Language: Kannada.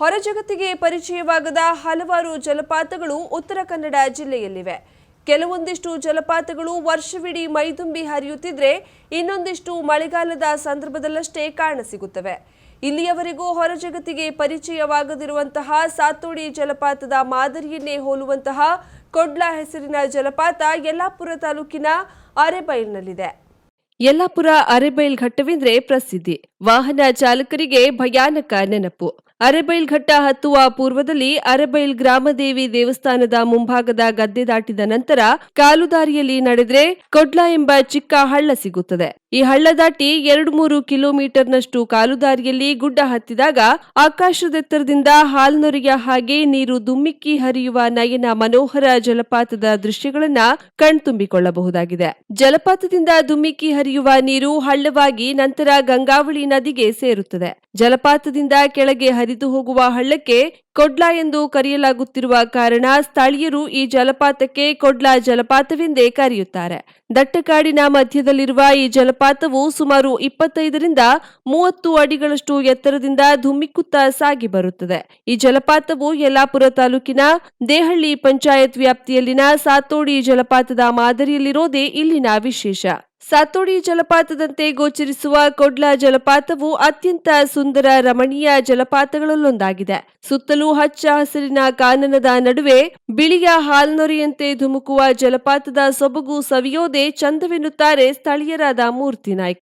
ಹೊರ ಜಗತ್ತಿಗೆ ಪರಿಚಯವಾಗದ ಹಲವಾರು ಜಲಪಾತಗಳು ಉತ್ತರ ಕನ್ನಡ ಜಿಲ್ಲೆಯಲ್ಲಿವೆ. ಕೆಲವೊಂದಿಷ್ಟು ಜಲಪಾತಗಳು ವರ್ಷವಿಡೀ ಮೈದುಂಬಿ ಹರಿಯುತ್ತಿದ್ರೆ ಇನ್ನೊಂದಿಷ್ಟು ಮಳೆಗಾಲದ ಸಂದರ್ಭದಲ್ಲಷ್ಟೇ ಕಾಣಸಿಗುತ್ತವೆ ಇಲ್ಲಿಯವರೆಗೂ ಹೊರ ಜಗತ್ತಿಗೆ ಪರಿಚಯವಾಗದಿರುವಂತಹ ಸಾತೋಡಿ ಜಲಪಾತದ ಮಾದರಿಯನ್ನೇ ಹೋಲುವಂತಹ ಕೊಡ್ಲ ಹೆಸರಿನ ಜಲಪಾತ ಯಲ್ಲಾಪುರ ತಾಲೂಕಿನ ಅರೆಬೈಲ್ನಲ್ಲಿದೆ. ಯಲ್ಲಾಪುರ ಅರೆಬೈಲ್ ಘಟ್ಟವೆಂದ್ರೆ ಪ್ರಸಿದ್ಧಿ. ವಾಹನ ಚಾಲಕರಿಗೆ ಭಯಾನಕ ನೆನಪು. ಅರೆಬೈಲ್ ಘಟ್ಟ ಹತ್ತುವ ಪೂರ್ವದಲ್ಲಿ ಅರೆಬೈಲ್ ಗ್ರಾಮದೇವಿ ದೇವಸ್ಥಾನದ ಮುಂಭಾಗದ ಗದ್ದೆ ದಾಟಿದ ನಂತರ ಕಾಲುದಾರಿಯಲ್ಲಿ ನಡೆದ್ರೆ ಕೊಡ್ಲ ಎಂಬ ಚಿಕ್ಕ ಹಳ್ಳ ಸಿಗುತ್ತದೆ. ಈ ಹಳ್ಳ ದಾಟಿ ಎರಡು ಮೂರು ಕಿಲೋಮೀಟರ್ನಷ್ಟು ಕಾಲುದಾರಿಯಲ್ಲಿ ಗುಡ್ಡ ಹತ್ತಿದಾಗ ಆಕಾಶದೆತ್ತರದಿಂದ ಹಾಲ್ನೊರೆಯ ಹಾಗೆ ನೀರು ದುಮ್ಮಿಕ್ಕಿ ಹರಿಯುವ ನಯನ ಮನೋಹರ ಜಲಪಾತದ ದೃಶ್ಯಗಳನ್ನ ಕಣ್ತುಂಬಿಕೊಳ್ಳಬಹುದಾಗಿದೆ. ಜಲಪಾತದಿಂದ ದುಮ್ಮಿಕ್ಕಿ ನೀರು ಹಳ್ಳವಾಗಿ ನಂತರ ಗಂಗಾವಳಿ ನದಿಗೆ ಸೇರುತ್ತದೆ. ಜಲಪಾತದಿಂದ ಕೆಳಗೆ ಹರಿದು ಹೋಗುವ ಹಳ್ಳಕ್ಕೆ ಕೊಡ್ಲಾ ಎಂದು ಕರೆಯಲಾಗುತ್ತಿರುವ ಕಾರಣ ಸ್ಥಳೀಯರು ಈ ಜಲಪಾತಕ್ಕೆ ಕೊಡ್ಲಾ ಜಲಪಾತವೆಂದೇ ಕರೆಯುತ್ತಾರೆ. ದಟ್ಟಕಾಡಿನ ಮಧ್ಯದಲ್ಲಿರುವ ಈ ಜಲಪಾತವು ಸುಮಾರು ಇಪ್ಪತ್ತೈದರಿಂದ ಮೂವತ್ತು ಅಡಿಗಳಷ್ಟು ಎತ್ತರದಿಂದ ಧುಮ್ಮಿಕ್ಕುತ್ತಾ ಸಾಗಿ ಬರುತ್ತದೆ. ಈ ಜಲಪಾತವು ಯಲ್ಲಾಪುರ ತಾಲೂಕಿನ ದೇಹಳ್ಳಿ ಪಂಚಾಯತ್ ವ್ಯಾಪ್ತಿಯಲ್ಲಿನ ಸಾತೋಡಿ ಜಲಪಾತದ ಮಾದರಿಯಲ್ಲಿರೋದೇ ಇಲ್ಲಿನ ವಿಶೇಷ. ಸಾತೋಡಿ ಜಲಪಾತದಂತೆ ಗೋಚರಿಸುವ ಕೊಡ್ಲಾ ಜಲಪಾತವು ಅತ್ಯಂತ ಸುಂದರ ರಮಣೀಯ ಜಲಪಾತಗಳಲ್ಲೊಂದಾಗಿದೆ. ಸುತ್ತಲೂ ಹಚ್ಚ ಹಸಿರಿನ ಕಾನನದ ನಡುವೆ ಬಿಳಿಯ ಹಾಲ್ನೊರೆಯಂತೆ ಧುಮುಕುವ ಜಲಪಾತದ ಸೊಬಗು ಸವಿಯೋದೆ ಚಂದವೆನ್ನುತ್ತಾರೆ ಸ್ಥಳೀಯರಾದ ಮೂರ್ತಿ ನಾಯ್ಕ್.